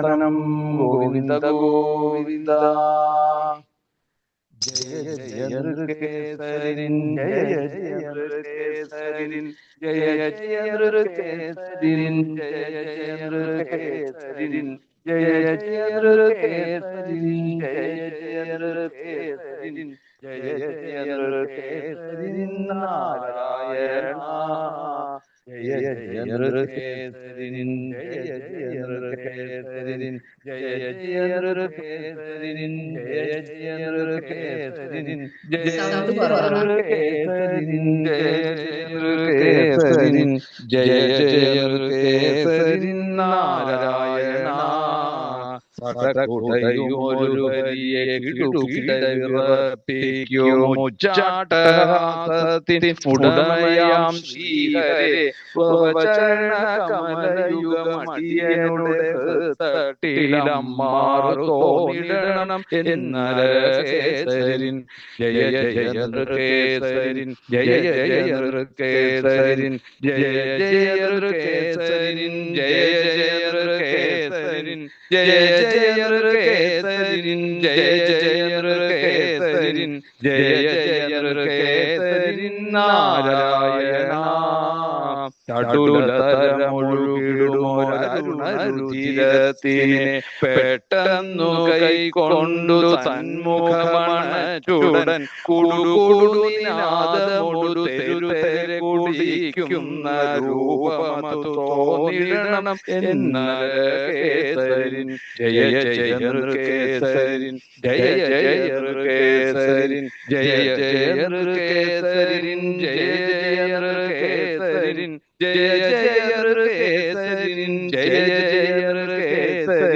ശരണം ഗോവിന്ദ ഗോവിന്ദ ജയ ജയ നൃകേസരിൻ ജയ ജയ നൃകേസരിൻ ജയ ജയ നൃകേസരിൻ ജയ ജയ നൃകേസരിൻ ജയ ജയ നൃകേസരിൻ ജയ ജയ നൃകേസരിൻ ജയ ജയ നൃകേസരിൻ നാരായണ ജയ ജയ നൃകേസരിൻ ജയ ജയ നൃകേസരിൻ ജയ ജയ നൃകേസരിൻ ജയ ജയ നൃകേസരിൻ ജയ Sound ജയ കുറവാണ്. നൃകേസരിൻ ജയ ജയ നൃകേസരിൻ ജയ ജയ നൃകേസരിൻ നാരായണ സടകുടയുമൊരു ഹരിയെ കിടുകിടവിറപ്പിക്കുമുച്ചാട്ടഹാസത്തിൻ ഉടമയാം ശ്രീഹരേ വചരണ കമലയുഗമടിയനുടെ തട്ടിലം മാറു തോന്നിടണം എന്നരകേസരിൻ ജയ ജയ നൃകേസരിൻ ജയ ജയ നൃകേസരിൻ ജയ ജയ നൃകേസരിൻ ജയ ജയ നൃകേസരിൻ ജയ ജയ നൃകേസരിൻ ജയ ജയ നൃകേസരിൻ ജയ ജയ നൃകേസരിൻ നാരായണ. ചടുലതരമൊഴുകിടുമൊരരുണരുചിരത്തിനെ പെട്ടെന്നു കൈക്കൊണ്ടു തന്മുഖമണച്ചുടൻ കുടുകുടുനാദമൊടു തെരുതെരെ കുടിക്കുന്ന രൂപമതു തോന്നിടണം എന്നരകേസരിൻ. ജയ ജയ കേസരിൻ ജയ ജയ കേസരിൻ ജയ ജയ കേസരിൻ ജയ ജയ കേസരിൻ ജയ ജയ കേസരിൻ ജയ ജയ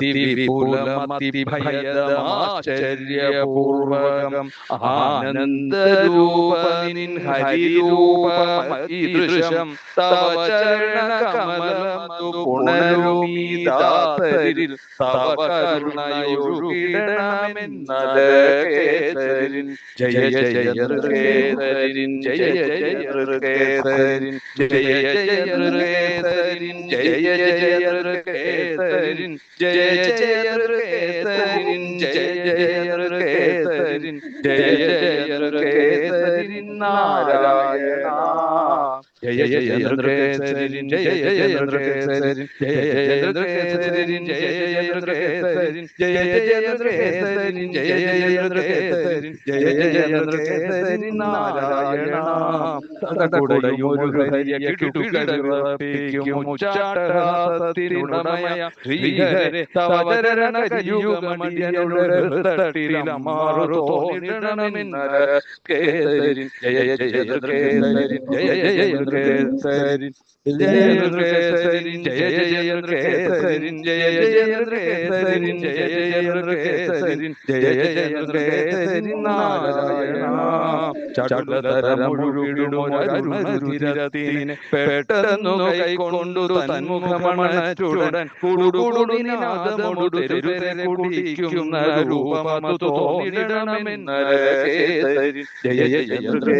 അതിവിപുലമതിഭയദമാശ്ചര്യപൂർവകം ആനന്ദരൂപനിൻ ഹരിരൂപമീദൃശം തവ ചരണകമലമതു പുണരുമീദാസരിൽ തവ കരുണയൊഴുകിടണമെന്നലകേസരിൻ. ജയ ജയ നൃകേസരിൻ ജയ ജയ നൃകേസരിൻ ജയ ജയ നൃകേസരിൻ ജയ ജയ നൃകേസരിൻ ജയ ജയ നൃകേസരിൻ ജയ ജയ നൃകേസരിൻ ജയ ജയ നൃകേസരിൻ നാരായണ ജയ ജയ നൃകേസരിൻ ജയ ജയ നൃകേസരിൻ ജയ ജയ നൃകേസരിൻ ജയ ജയ നൃകേസരിൻ ജയ ജയ നൃകേസരിൻ ജയ ജയ നൃകേസരിൻ ജയ ജയ നൃകേസരിൻ നാരായണ തടകുടയൊരു ഹരിയ കിടുകിടവിറപ്പിക്കുമുച്ചാട്ടഹാസത്തിനുടമയ ശ്രീഹരെ തവചരണകയുഗമടിയനുടെ തട്ടിലമാറു തോന്നിടണമെന്നര കേസരിൻ ജയ ജയ ജയ ജയ ജയ ജയ ജയ ജയ ജയ ജയ ജയ ജയ ജയ ജയ ജയ ജയ ജയ ജയ ജയ കേസരിൻ നാരായണ ജയ പെട്ടെന്നു കൈക്കൊണ്ടു തന്മുഖമണച്ചുടൻ ജയ ജയ കുടിക്കുന്ന രൂപമതു ജയ ജയ ജയ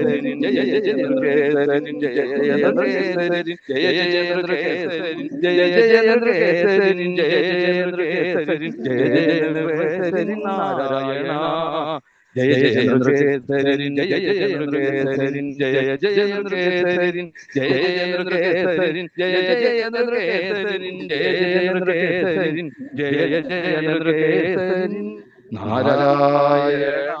ജയ ജയ നൃകേസരിൻ ജയ ജയ നൃകേസരിൻ ജയ ജയ നൃകേസരിൻ ജയ ജയ നൃകേസരിൻ നാരായണ ജയ ജയ നൃകേസരിൻ ജയ ജയ നൃകേസരിൻ ജയ ജയ നൃകേസരിൻ ജയ ജയ നൃകേസരിൻ ജയ ജയ നൃകേസരിൻ ജയ ജയ നൃകേസരിൻ ജയ ജയ നൃകേസരിൻ നാരായണ